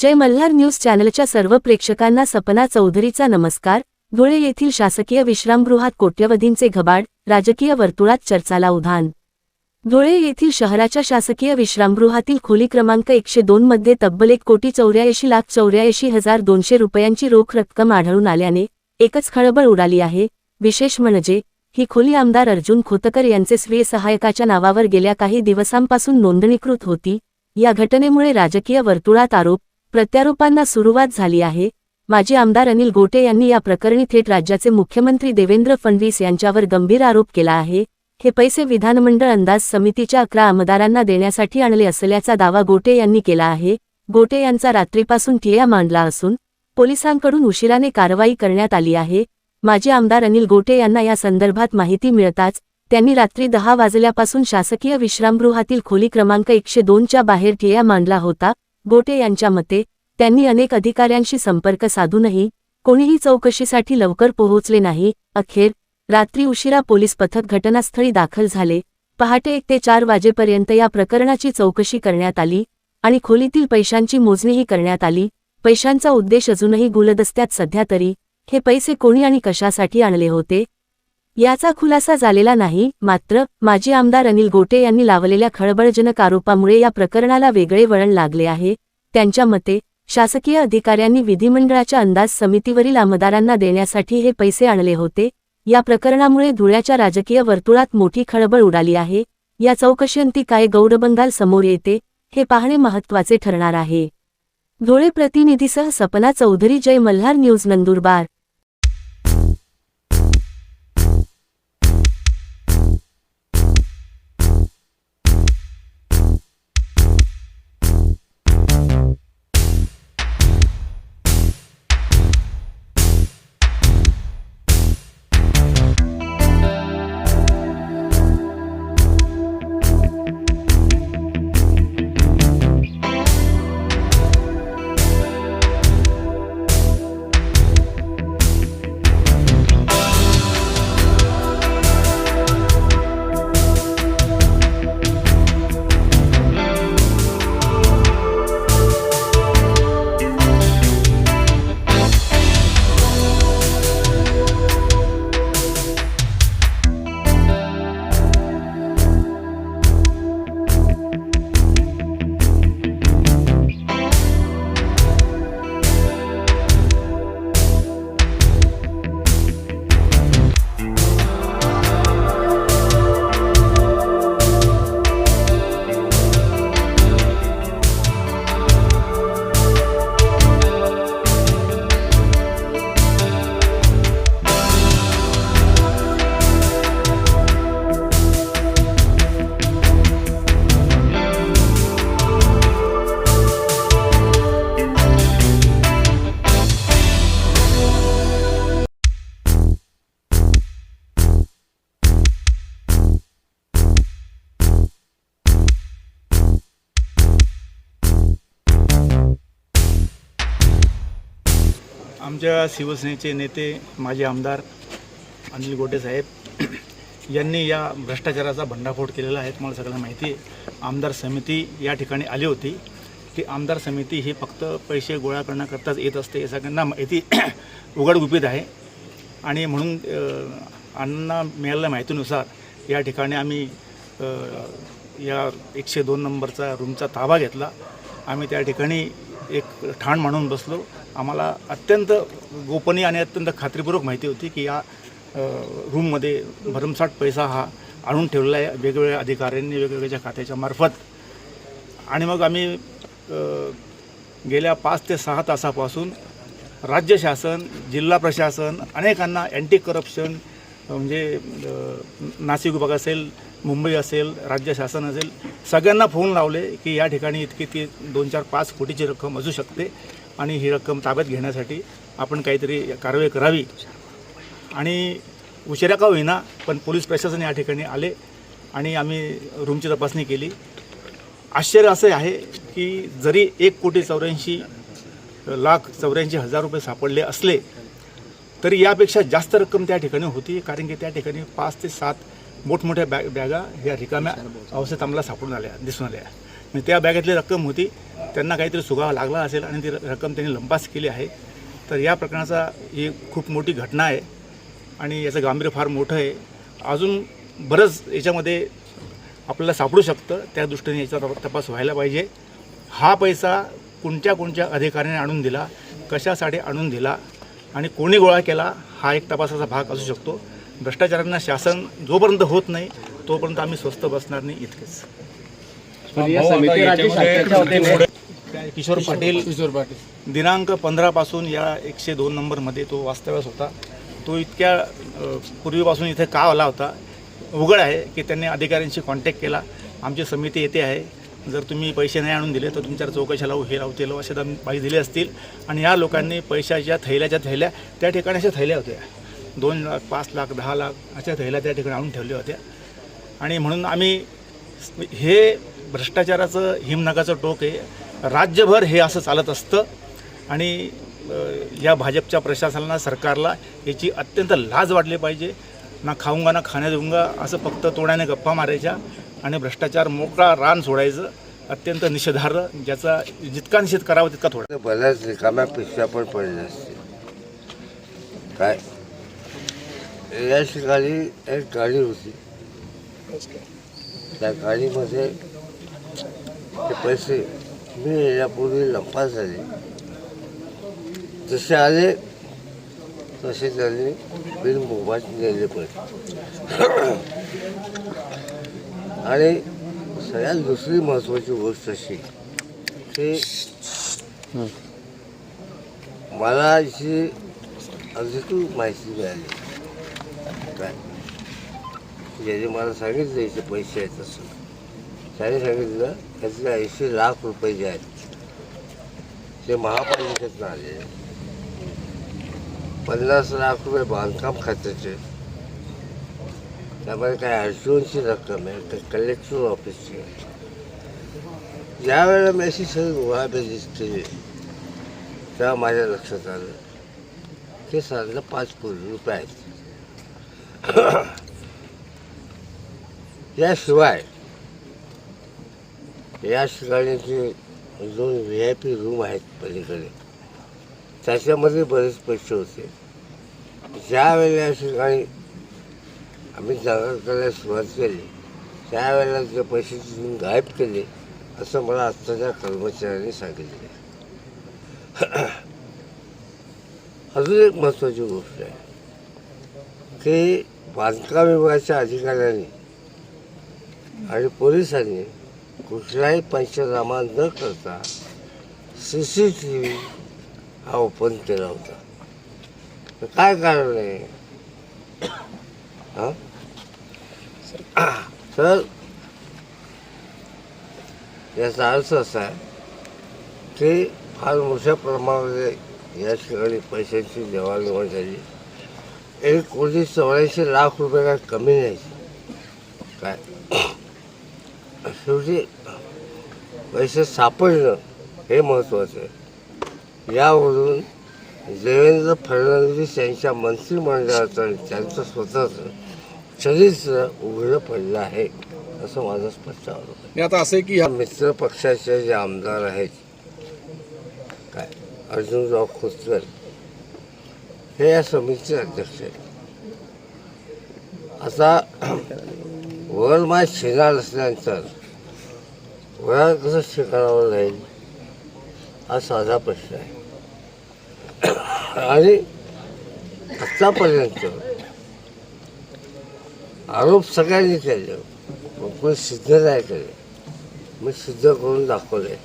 जय Malhar news चॅनलच्या सर्व प्रेक्षकांना सपना चौधरीचा नमस्कार. धुळे येथील शासकीय विश्रामगृहात कोट्यवधींचे घबाड राजकीय वर्तुळात चर्चाला उधाण. धुळे येथील शहराच्या शासकीय विश्रामगृहातील खोली क्रमांक एकशे दोनमध्ये तब्बल एक कोटी चौऱ्याऐंशी लाख चौऱ्याऐंशी हजार दोनशे रुपयांची रोख रक्कम आढळून आल्याने एकच खळबळ उडाली आहे. विशेष म्हणजे ही खोली आमदार अर्जुन खोतकर यांचे स्वीय सहायकाच्या नावावर गेल्या काही दिवसांपासून नोंदणीकृत होती. या घटनेमुळे राजकीय वर्तुळात आरोप प्रत्यारोपांना सुरुवात झाली आहे. माजी आमदार अनिल गोटे यांनी या प्रकरणी थेट राज्याचे मुख्यमंत्री देवेंद्र फडणवीस यांच्यावर गंभीर आरोप केला आहे. हे पैसे विधानमंडळ अंदाज समितीच्या अकरा आमदारांना देण्यासाठी आणले असल्याचा दावा गोटे यांनी केला आहे. गोटे यांचा रात्रीपासून ठिया मांडला असून पोलिसांकडून उशिराने कारवाई करण्यात आली आहे. माजी आमदार अनिल गोटे यांना या संदर्भात माहिती मिळताच त्यांनी रात्री दहा वाजल्यापासून शासकीय विश्रामगृहातील खोली क्रमांक एकशे दोनच्या बाहेर ठिया मांडला होता. गोटे यांच्या मते त्यांनी अनेक अधिकाऱ्यांशी संपर्क साधूनही कोणीही चौकशीसाठी लवकर पोहोचले नाही. अखेर रात्री उशिरा पोलीस पथक घटनास्थळी दाखल झाले. पहाटे एक ते चार वाजेपर्यंत या प्रकरणाची चौकशी करण्यात आली आणि खोलीतील पैशांची मोजणीही करण्यात आली. पैशांचा उद्देश अजूनही गुलदस्त्यात सध्या तरी हे पैसे कोणी आणि कशासाठी आणले होते? याचा खुलासा झालेला नाही मात्र माजी आमदार अनिल गोटे यांनी लावलेल्या खळबळजनक आरोपामुळे या प्रकरणाला वेगळे वळण लागले आहे. त्यांच्या मते शासकीय अधिकाऱ्यांनी विधिमंडळाच्या अंदाज समितीवरील आमदारांना देण्यासाठी हे पैसे आणले होते. या प्रकरणामुळे धुळ्याच्या राजकीय वर्तुळात मोठी खळबळ उडाली आहे. या चौकशीअंती काय गौरबंगाल समोर येते हे पाहणे महत्त्वाचे ठरणार आहे. धुळे प्रतिनिधीसह सपना चौधरी जय मल्हार न्यूज नंदुरबार. आमच्या शिवसेनेचे नेते माजी आमदार अनिल गोटे साहेब यांनी या भ्रष्टाचाराचा भंडाफोड केलेला आहे तुम्हाला सगळ्यांना माहिती आहे. आमदार समिती या ठिकाणी आली होती ती आमदार समिती ही फक्त पैसे गोळा करण्याकरताच येत असते हे सगळ्यांना माहिती उघडगुपित आहे. आणि म्हणून अ, अण्णा मिळालेल्या माहितीनुसार या ठिकाणी आम्ही या एकशे दोन नंबरचा रूमचा ताबा घेतला. आम्ही त्या ठिकाणी एक ठाण मांडून बसलो. आम्हाला अत्यंत गोपनीय आणि अत्यंत खात्रीपूर्वक माहिती होती की या रूममध्ये भरमसाठ पैसा हा आणून ठेवलेला आहे. वेगवेगळ्या अधिकाऱ्यांनी वेगवेगळ्या खात्याच्या मार्फत. आणि मग आम्ही गेल्या पाच ते सहा तासापासून राज्य शासन जिल्हा प्रशासन अनेकांना अँटी करप्शन म्हणजे नाशिक विभाग असेल मुंबई असेल राज्य शासन असेल सगळ्यांना फोन लावले की या ठिकाणी इतकी ती दोन चार पाच कोटीची रक्कम असू शकते. आणि ही रक्कम ताब्यात घेण्यासाठी आपण काहीतरी कारवाई करावी. आणि उशिरा का होईना पण पोलीस प्रशासन या ठिकाणी आले आणि आम्ही रूमची तपासणी केली. आश्चर्य असं आहे की जरी एक कोटी चौऱ्याऐंशी लाख चौऱ्याऐंशी हजार रुपये सापडले असले तरी यापेक्षा जास्त रक्कम त्या ठिकाणी होती कारण की त्या ठिकाणी पाच ते सात मोठमोठ्या बॅग बॅगा ह्या रिकाम्या अवस्थेत आम्हाला सापडून आल्या दिसून आल्या. म्हणजे त्या बॅगेतली रक्कम होती. त्यांना काहीतरी सुगावा लागला असेल आणि ती रक्कम त्यांनी लंपास केली आहे. तर या प्रकरणाचा ही खूप मोठी घटना आहे आणि याचं गांभीर्य फार मोठं आहे. अजून बरंच याच्यामध्ये आपल्याला सापडू शकतं. त्या दृष्टीने याचा तपास व्हायला पाहिजे. हा पैसा कोणत्या कोणत्या अधिकाऱ्याने आणून दिला? कशासाठी आणून दिला? आणि कोणी गोळा केला? हा एक तपासाचा भाग असू शकतो. भ्रष्टाचारांना शासन जोपर्यंत होत नाही तोपर्यंत आम्ही स्वस्त बसणार नाही इतकेच. किशोर पाटील. किशोर पाटील. दिनांक पंधरापासून या एकशे दोन नंबरमध्ये तो वास्तव्यास होता. तो इतक्या पूर्वीपासून इथे का आला होता? उघड आहे की त्यांनी अधिकाऱ्यांशी कॉन्टॅक्ट केला. आमची समिती येते आहे. जर तुम्ही पैसे नाही आणून दिले तर तुमच्यावर चौकशा लावू हे लावू ते लावू असे दम- बाई दिले असतील. आणि या लोकांनी पैशाच्या थैल्याच्या थैल्या त्या ठिकाणी अशा थैल्या होत्या. दोन लाख पाच लाख दहा लाख अशा थैल्या त्या ठिकाणी आणून ठेवल्या होत्या. आणि म्हणून आम्ही हे भ्रष्टाचाराचं हिमनगाचं टोक आहे. राज्यभर हे असं चालत असतं आणि या भाजपच्या प्रशासनाला सरकारला याची अत्यंत लाज वाटली पाहिजे. ना खाऊंगा ना खाण्या देऊंगा असं फक्त तोड्याने गप्पा मारायच्या आणि भ्रष्टाचार मोकळा रान सोडायचं अत्यंत निषेधार्ह ज्याचा जितका निषेध करावा तितका थोडा. बऱ्याच रिकाम्या पिशव्या पण पडल्या असतील. काय? या ठिकाणी एक गाडी होती. त्या गाडीमध्ये ते पैसे मी यापूर्वी लंपास झाले जसे आले तसे त्यांनी बिल मोबाईल नेले पण आणि सगळ्यात दुसरी महत्त्वाची गोष्ट अशी की मला अशी अधिकृत माहिती मिळाली काय ज्याने मला सांगितलं याचे पैसे आहेत असं त्याने सांगितलं त्यातले ऐंशी लाख रुपये जे आहेत ते महापालिकेतनं आले पन्नास लाख रुपये बांधकाम खात्याचे. त्यामध्ये काय अर्जुनची रक्कम आहे ते कलेक्टर ऑफिसची ज्यावेळेला मी अशी सगळी गोळाबेजी केली तेव्हा माझ्या लक्षात आलं ते साधारण पाच कोटी रुपये आहेत. याशिवाय या ठिकाणी जे दोन व्ही आय पी रूम आहेत पलीकडे. त्याच्यामध्ये बरेच पैसे होते. ज्यावेळेला या ठिकाणी आम्ही जागा करायला सुरुवात केली त्यावेळेला ते पैसे तिथून गायब केले असं मला आत्ताच्या कर्मचाऱ्यांनी सांगितले. अजून एक महत्त्वाची गोष्ट आहे की बांधकाम विभागाच्या अधिकाऱ्यांनी आणि पोलिसांनी कुठलाही पंचनामा न करता सी सी टी व्ही हा ओपन केला होता. तर काय कारण आहे? हां? तर याचा अर्थ असा आहे की फार मोठ्या प्रमाणामध्ये या ठिकाणी पैशांची देवाणघेवाण झाली. एक कोटी चौऱ्याऐंशी लाख रुपये काय कमी नाही. काय? शेवटी पैसे सापडणं हे महत्त्वाचं आहे. यावरून देवेंद्र फडणवीस यांच्या मंत्रिमंडळाचं आणि त्यांचं स्वतःचं चरित्र उघडं पडलं आहे असं माझं स्पष्ट आरोप आता असं आहे की या मित्र पक्षाचे जे आमदार आहेत काय अर्जुनराव खोतकर हे या समितीचे अध्यक्ष आहेत. आता वर माय शिणार असल्यानंतर वेळा कसं स्वीकारावं जाईल हा? साधा प्रश्न आहे. आणि आत्तापर्यंत आरोप सगळ्यांनी केले. कोण सिद्ध नाही केले. मी सिद्ध करून दाखवले